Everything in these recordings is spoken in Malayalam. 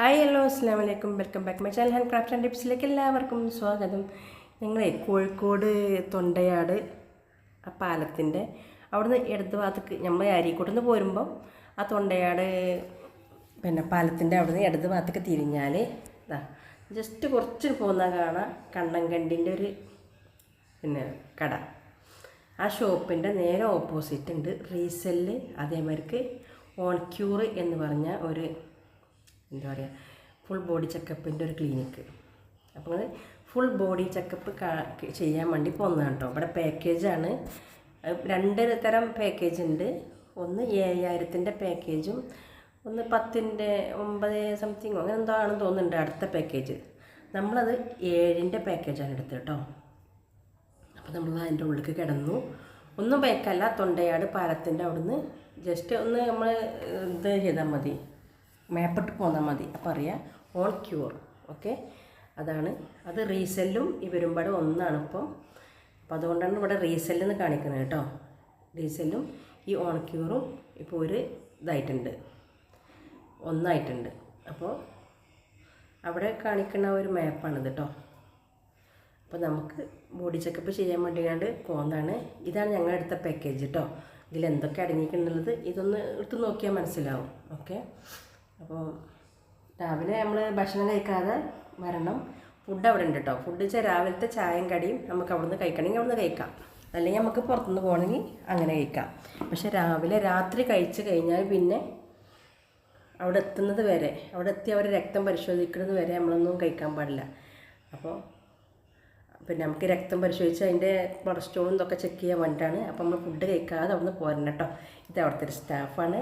ഹായ് ഹലോ അസ്സാം വലൈക്കും welcome back my channel hand craft and ടിപ്സിലേക്ക് എല്ലാവർക്കും സ്വാഗതം. ഞങ്ങളെ കോഴിക്കോട് തൊണ്ടയാട് ആ പാലത്തിന്റെ അവിടുന്ന് ഇടത് ഭാഗത്തേക്ക് നമ്മൾ അരീക്കോട്ട് നിന്ന് പോരുമ്പം ആ തൊണ്ടയാട് പിന്നെ പാലത്തിന്റെ അവിടുന്ന് ഇടത് ഭാഗത്തേക്ക് തിരിഞ്ഞാൽ ജസ്റ്റ് കുറച്ച് പോകുന്ന കാണാം കണ്ണൻകണ്ടിന്റെ ഒരു പിന്നെ കട. ആ ഷോപ്പിന്റെ നേരെ ഓപ്പോസിറ്റ് ഉണ്ട് റീസെല്ല് അതേമാതിരിക്ക് ഓൺ ക്യൂർ എന്ന് പറഞ്ഞ ഒരു എന്താ പറയുക ഫുൾ ബോഡി ചെക്കപ്പിന്റെ ഒരു ക്ലിനിക്ക് അപ്പോൾ ഫുൾ ബോഡി ചെക്കപ്പ് ചെയ്യാൻ വേണ്ടി പോകുന്നതാണ് കേട്ടോ ഇവിടെ പാക്കേജാണ് രണ്ട് തരം പാക്കേജ് ഉണ്ട്. ഒന്ന് ഏഴായിരത്തിന്റെ പാക്കേജും ഒന്ന് പത്തിന്റെ ഒമ്പത് സംതിങ് അങ്ങനെ എന്തോ ആണെന്ന് തോന്നുന്നുണ്ട് അടുത്ത പാക്കേജ് നമ്മളത് ഏഴിന്റെ പാക്കേജാണ് എടുത്തത് കേട്ടോ അപ്പോൾ നമ്മൾ അതിന്റെ ഉള്ളിലേക്ക് കിടന്നു. ഒന്നും ബേക്കല്ല തൊണ്ടയാട് പാലത്തിന്റെ അവിടുന്ന് ജസ്റ്റ് ഒന്ന് നമ്മൾ ഇത് ചെയ്താൽ മതി. മേപ്പിട്ട് പോന്നാൽ മതി. അപ്പോൾ അറിയാം ഓൺ ക്യൂർ ഓക്കെ അതാണ്. അത് റീസെല്ലും ഇവരും പാടെ ഒന്നാണ് ഇപ്പോൾ അപ്പോൾ അതുകൊണ്ടാണ് ഇവിടെ റീസെല്ലെന്ന് കാണിക്കുന്നത് കേട്ടോ. റീസെല്ലും ഈ ഓൺ ക്യൂറും ഇപ്പോൾ ഒരു ഇതായിട്ടുണ്ട്. ഒന്നായിട്ടുണ്ട്. അപ്പോൾ അവിടെ കാണിക്കുന്ന ഒരു മാപ്പാണിത് കേട്ടോ. അപ്പോൾ നമുക്ക് ബോഡി ചെക്കപ്പ് ചെയ്യാൻ വേണ്ടിയാണ്ട് പോകുന്നതാണ് ഇതാണ് ഞങ്ങൾ എടുത്ത പാക്കേജ് കേട്ടോ. ഇതിൽ എന്തൊക്കെ അടങ്ങിയിട്ടുള്ളത് ഇതൊന്ന് എടുത്ത് നോക്കിയാൽ മനസ്സിലാവും. ഓക്കെ അപ്പോൾ രാവിലെ നമ്മൾ ഭക്ഷണം കഴിക്കാതെ വരണം. ഫുഡ് അവിടെ ഉണ്ട് കേട്ടോ ഫുഡ് വെച്ചാൽ രാവിലത്തെ ചായയും കടിയും നമുക്ക് അവിടുന്ന് കഴിക്കണമെങ്കിൽ അവിടുന്ന് കഴിക്കാം. അല്ലെങ്കിൽ നമുക്ക് പുറത്തുനിന്ന് പോകണമെങ്കിൽ അങ്ങനെ കഴിക്കാം. പക്ഷെ രാവിലെ രാത്രി കഴിച്ച് കഴിഞ്ഞാൽ പിന്നെ അവിടെ എത്തുന്നത് വരെ അവിടെ എത്തി അവർ രക്തം പരിശോധിക്കുന്നത് വരെ നമ്മളൊന്നും കഴിക്കാൻ പാടില്ല. അപ്പോൾ പിന്നെ നമുക്ക് രക്തം പരിശോധിച്ച് അതിന്റെ കൊളസ്ട്രോളും ഇതൊക്കെ ചെക്ക് ചെയ്യാൻ വേണ്ടിയിട്ടാണ്. അപ്പോൾ നമ്മൾ ഫുഡ് കഴിക്കാതെ അവിടെ പോരണം കേട്ടോ ഇത് അവിടുത്തെ ഒരു സ്റ്റാഫാണ്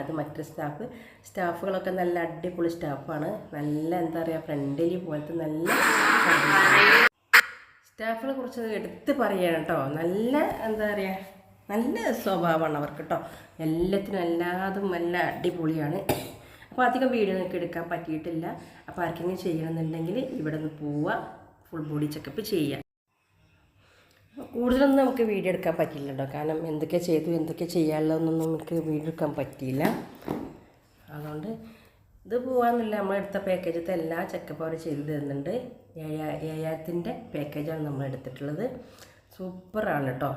അത് മറ്റു സ്റ്റാഫ്. സ്റ്റാഫുകളൊക്കെ നല്ല അടിപൊളി സ്റ്റാഫാണ്. നല്ല എന്താ പറയുക ഫ്രണ്ട്ലി പോലത്തെ നല്ല സ്റ്റാഫുകളെ കുറിച്ച് എടുത്ത് പറയാണ് കേട്ടോ നല്ല എന്താ പറയുക നല്ല സ്വഭാവമാണ് അവർക്ക് കേട്ടോ എല്ലാത്തിനും എല്ലാതും നല്ല അടിപൊളിയാണ്. അപ്പോൾ അധികം വീഡിയോ നിങ്ങൾക്ക് എടുക്കാൻ പറ്റിയിട്ടില്ല. അപ്പോൾ ആർക്കെങ്കിലും ചെയ്യണമെന്നുണ്ടെങ്കിൽ ഇവിടെ നിന്ന് പോവുക ഫുൾ ബോഡി ചെക്കപ്പ് ചെയ്യുക കൂടുതലൊന്നും നമുക്ക് വീഡിയോ എടുക്കാൻ പറ്റില്ല കേട്ടോ കാരണം എന്തൊക്കെ ചെയ്തു എന്തൊക്കെ ചെയ്യാനുള്ളതൊന്നും നമുക്ക് വീഡിയോ എടുക്കാൻ പറ്റിയില്ല. അതുകൊണ്ട് ഇത് പോകാമെന്നില്ല നമ്മളെടുത്ത പാക്കേജത്തെ എല്ലാ ചെക്കപ്പ് അവർ ചെയ്തു തരുന്നുണ്ട്. ഏഴായിരത്തിന്റെ പാക്കേജാണ് നമ്മൾ എടുത്തിട്ടുള്ളത്. സൂപ്പറാണ് കേട്ടോ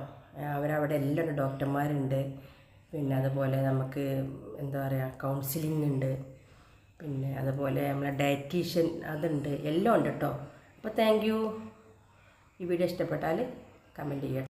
അവരവിടെ എല്ലാം ഉണ്ട് ഡോക്ടർമാരുണ്ട്. പിന്നെ അതുപോലെ നമുക്ക് എന്താ പറയുക കൗൺസിലിംഗ് ഉണ്ട്. പിന്നെ അതുപോലെ നമ്മളെ ഡയറ്റീഷ്യൻ അതുണ്ട്. എല്ലാം ഉണ്ട് കേട്ടോ അപ്പോൾ താങ്ക് ഈ വീഡിയോ ഇഷ്ടപ്പെട്ടാൽ കമന്റ് ചെയ്യുക.